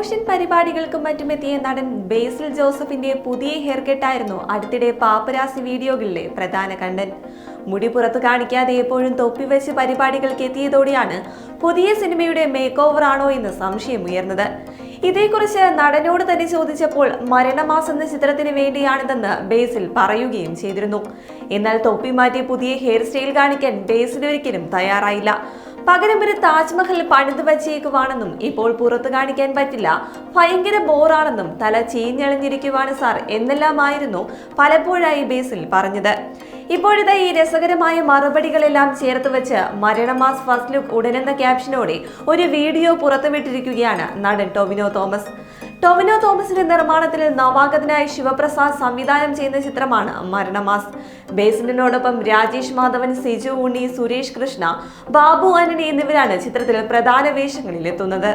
Promotion പരിപാടികൾക്കും മറ്റുമെത്തിയ നടൻ ബേസിൽ ജോസഫിന്റെ പുതിയ ഹെയർ കട്ടായിരുന്നു അടുത്തിടെ പാപ്പരാസി വീഡിയോകളിലെ പ്രധാന കണ്ടന്റ് മുടി പുറത്ത് കാണിക്കാതെ എപ്പോഴും തൊപ്പിവെച്ച് പരിപാടികൾക്ക് എത്തിയതോടെയാണ് പുതിയ സിനിമയുടെ മേക്ക് ഓവർ ആണോ എന്ന് സംശയം ഉയർന്നത്. ഇതേക്കുറിച്ച് നടനോട് തന്നെ ചോദിച്ചപ്പോൾ മരണമാസ് എന്ന ചിത്രത്തിന് വേണ്ടിയാണിതെന്ന് ബേസിൽ പറയുകയും ചെയ്തിരുന്നു. എന്നാൽ തൊപ്പി മാറ്റി പുതിയ ഹെയർ സ്റ്റൈൽ കാണിക്കാൻ ബേസിൽ ഒരിക്കലും തയ്യാറായില്ല. പകരം ഒരു താജ്മഹൽ പണിത് വച്ചേക്കുവാണെന്നും ഇപ്പോൾ പുറത്തു കാണിക്കാൻ പറ്റില്ല. ഭയങ്കര ബോറാണെന്നും തല ചീഞ്ഞളിഞ്ഞിരിക്കുവാണ് സാർ എന്നെല്ലാമായിരുന്നു പലപ്പോഴായി ബേസിൽ പറഞ്ഞത്. ഇപ്പോഴത്തെ ഈ രസകരമായ മറുപടികളെല്ലാം ചേർത്ത് വെച്ച് മരണമാസ് ഫസ്റ്റ് ലുക്ക് ഉടനെന്ന ക്യാപ്ഷനോടെ ഒരു വീഡിയോ പുറത്തുവിട്ടിരിക്കുകയാണ് നടൻ ടൊവിനോ തോമസ്. ടൊവിനോ തോമസിന്റെ നിർമ്മാണത്തിൽ നവാഗതനായി ശിവപ്രസാദ് സംവിധാനം ചെയ്യുന്ന ചിത്രമാണ് മരണമാസ്. ബേസിലിനോടൊപ്പം രാജേഷ് മാധവൻ സിജു ഉണ്ണി സുരേഷ് കൃഷ്ണ ബാബു ആന്റണി എന്നിവരാണ് ചിത്രത്തിൽ പ്രധാന വേഷങ്ങളിൽ എത്തുന്നത്